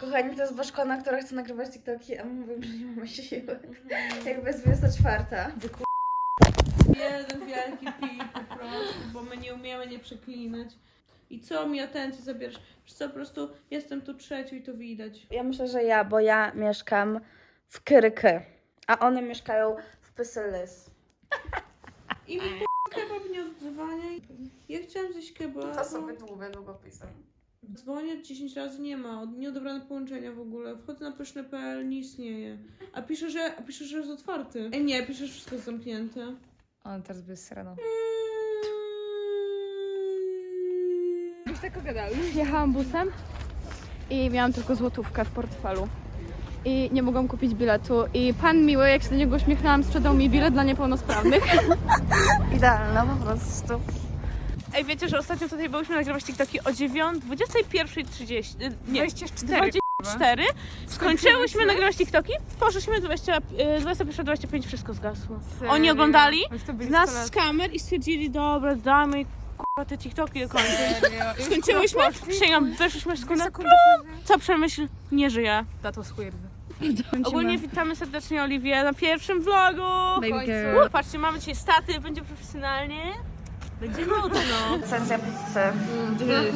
Kochani, to jest Baszkona, która chce nagrywać TikToki, a my mówimy, że nie mamy siły. Jakby jest 24. Jeden wielki po prostu, bo my nie umiemy nie przeklinać. I co mi atencję zabierasz? Wiesz co, po prostu jestem tu trzecią i to widać. Ja myślę, że ja, bo ja mieszkam w Kryky, a one mieszkają w Pysylys. I mi kebab nie odzwania. Ja chciałam zjeść kebab. długo długopisem. Dzwonię 10 razy, nie ma. od- Nieodebrane połączenia w ogóle. Wchodzę na pyszne.pl, nie istnieje. A pisze, że, a pisze, że jest otwarty. Ej, nie, pisze, że wszystko jest zamknięte. On teraz by srano. Już tak gadał. Jechałam busem i miałam tylko złotówkę w portfelu. I nie mogłam kupić biletu. I pan miły, jak się do niego uśmiechnęłam, sprzedał mi bilet dla niepełnosprawnych. Idealna po prostu. Ej, wiecie, że ostatnio tutaj byliśmy nagrywać TikToki o 9, 21.30. y, Nie, 24. 24. Skończyłyśmy nagrywać TikToki, poszliśmy 20, y, 21.25, wszystko zgasło. Oni oglądali z nas z kamer i stwierdzili, dobra, damy kurwa te TikToki do końca. Skończyłyśmy, przyjęłam, weszliśmy w sekundę, co przemyśl, nie żyje. That was weird. Ogólnie witamy serdecznie Oliwię na pierwszym vlogu. Baby girl. U, Patrzcie, mamy dzisiaj staty, będzie profesjonalnie. Będzie nudno. Licencja pizzy.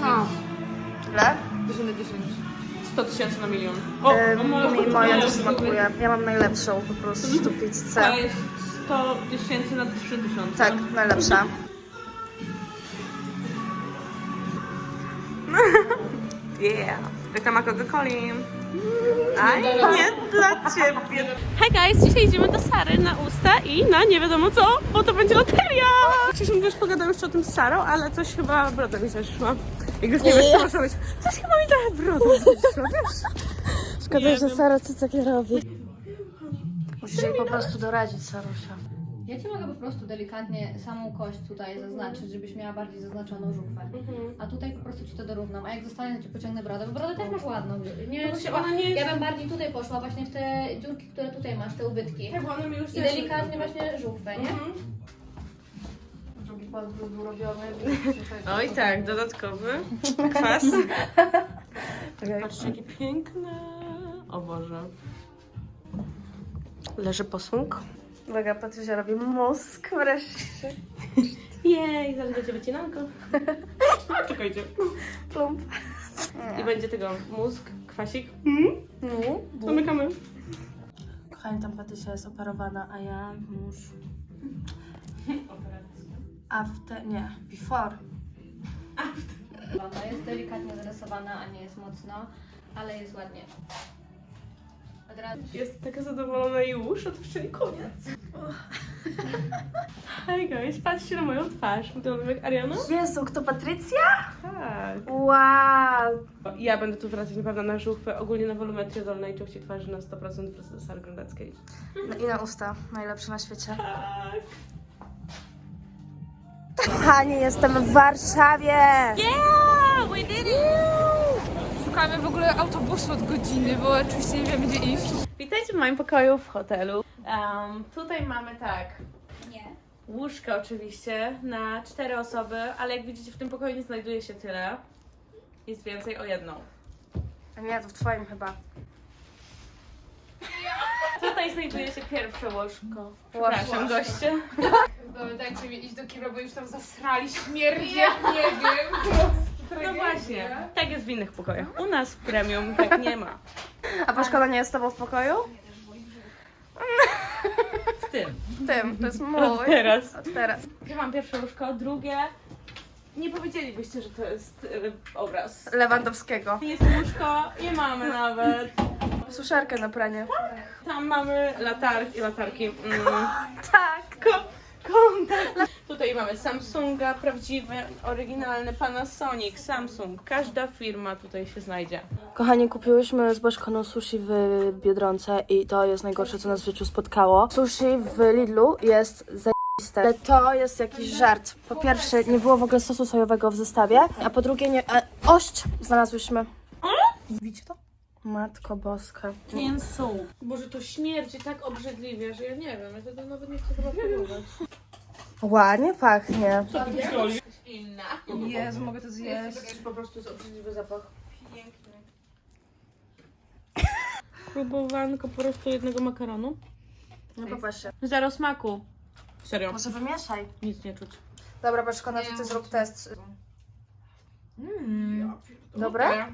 No. Ile? 100 tysięcy na milion. O, moja mi moja też smakuje. Ja mam najlepszą po prostu pizzę. jest 100 tysięcy na 3 tysiące. Tak, najlepsza. Yeah. Reklama Coca-Coli. Aj, nie dla ciebie. Hej guys, dzisiaj idziemy do Sary na usta i na nie wiadomo co, bo to będzie loteria. Wcześniej już pogadam jeszcze o tym z Sarą, ale coś chyba broda mi zeszła. Jak już nie wiesz co może być. Coś chyba mi trochę broda zeszła, wiesz? Szkoda, Nie że wiem. Sara co takie robi. Musisz jej po prostu doradzić, Sarusia. Ja ci mogę po prostu delikatnie samą kość tutaj zaznaczyć, żebyś miała bardziej zaznaczoną żuchwę. A tutaj po prostu ci to dorównam. A jak zostanie, to ci pociągnę brodę, bo brodę też masz ładną. Nie, No właśnie, trzeba, ona nie jest- Ja bym bardziej tutaj poszła, właśnie w te dziurki, które tutaj masz, te ubytki. Tak, bo one mi już I delikatnie właśnie żuchwę, nie? Mhm. Drugi pas był robiony. Oj tak, dodatkowy kwas. Patrzcie, jakie piękne. O Boże. Leży posąg. Uwaga, Patrycja robi mózg wreszcie. Jej, zaraz będzie wycinanko. Czekajcie. Plump. I będzie tego mózg, kwasik. No. Zamykamy. Kochani, tam Patrycja jest operowana, a ja już... After, nie, before. Ona jest delikatnie zarysowana, a nie jest mocno, ale jest ładnie. Od razu Jest taka zadowolona już, a to jeszcze nie koniec. Hej guys, patrzcie na moją twarz. Wyglądam jak Ariana? Jezu, kto Patrycja? Tak. Wow. Ja będę tu wracać na pewno na żuchwę, ogólnie na wolumetrię dolnej części twarzy na 100% wraz do Sary Grondeckiej. No i na usta, najlepsze na świecie. Tak. Kochani, jestem w Warszawie. Yeah, we did it! Szukamy w ogóle autobusu od godziny, bo oczywiście nie wiemy gdzie iść. Witajcie w moim pokoju w hotelu. Um, tutaj mamy tak. Nie. Łóżko oczywiście na cztery osoby, ale jak widzicie w tym pokoju nie znajduje się tyle. Jest więcej o jedną. A nie, to w twoim chyba. Tutaj znajduje się pierwsze łóżko. Przepraszam, goście. Dobra, dajcie mi iść do kibla, bo już tam zasrali śmierdzi, jak nie wiem. No właśnie, tak jest w innych pokojach. U nas w premium tak nie ma. A Paszkola nie jest z tobą w pokoju? W tym. W tym, to jest mój. Od teraz. Od teraz. Ja mam pierwsze łóżko, drugie. Nie powiedzielibyście, że to jest y, obraz. Lewandowskiego. Jest łóżko, nie mamy nawet. Suszarkę na pranie. Tam mamy latarki, latarki. Mm. Tak. Ko- kontakt. Tutaj mamy Samsunga, prawdziwy, oryginalny Panasonic, Samsung. Każda firma tutaj się znajdzie. Kochani, kupiłyśmy z Baszkoną sushi w Biedronce i to jest najgorsze, co nas w życiu spotkało. Sushi w Lidlu jest zajebiste, ale to jest jakiś żart. Po pierwsze, nie było w ogóle sosu sojowego w zestawie, a po drugie, nie, a, ość znalazłyśmy. Widzicie to? Matko boska. Mięso. Boże, to śmierdzi tak obrzydliwie, że ja nie wiem, ja tego nawet nie chcę chyba próbować. Ładnie pachnie. Inna. Jezu, mogę to zjeść. Jest po prostu jest obrzydliwy zapach. Piękny. próbowanko po prostu jednego makaronu. No popatrzcie. Zero smaku. Serio, Może wymieszaj. nic nie czuć. Dobra, Baszkona, to ty zrób test. Dobre?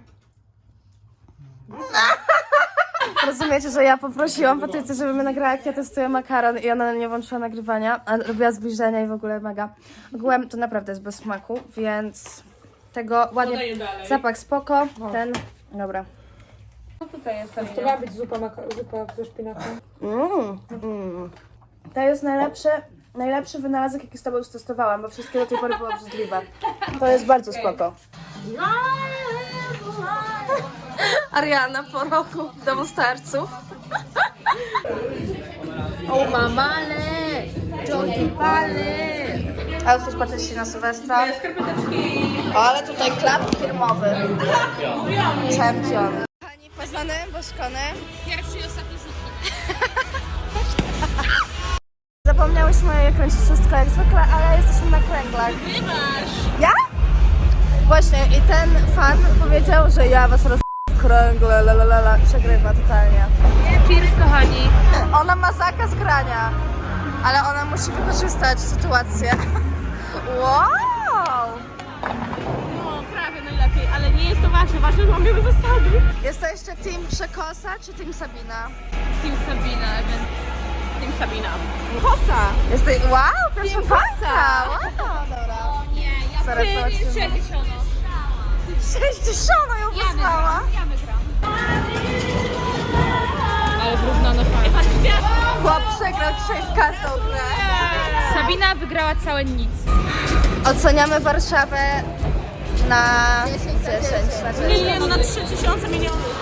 Rozumiecie, że ja poprosiłam Patrycję, żeby mnie nagrała, jak ja testuję makaron i ona nie włączyła nagrywania, a robiła zbliżenia i w ogóle mega. Ogółem to naprawdę jest bez smaku, więc tego ładnie... Podaję dalej. Zapach spoko, ten... Dobra. To ma być zupa, maka- zupa ze szpinakiem. Mm, mm. To jest najlepszy, najlepszy wynalazek, jaki z tobą już testowałam, bo wszystkie do tej pory były obrzydliwe. To jest bardzo spoko. Ariana po roku w domu starców. O mamale, Jogi Pale. A już też patrzeć się na Sylwestra. Ale tutaj klap firmowy. Champion. Pani poznane, boszkone. Pierwszy i ostatni. Zapomniałyśmy kręcić wszystko jak zwykle, ale jesteśmy na kręglach. Ja? Właśnie i ten fan powiedział, że ja was roz... kręgle, la la la la, przegrywa totalnie. Cheers, kochani. Ona ma zakaz grania, ale ona musi wykorzystać sytuację. Wow! No, prawie najlepiej, ale nie jest to ważne. Ważne, że mamy zasady. Jesteście team Przekosa czy team Sabina? Team Sabina, więc... Team Sabina. Kosa! Jesteś... Wow, proszę pana! Wow, dobra. Nie, ja Zaraz zobaczymy. 60. 60 ją wysłała. Wygram. Ale wyrównano fajnie. Chłop przegrał dzisiaj w każdą grę. Sabina wygrała całe nic. Oceniamy Warszawę na 10 na 10. Nie, nie, no na 3000 milionów.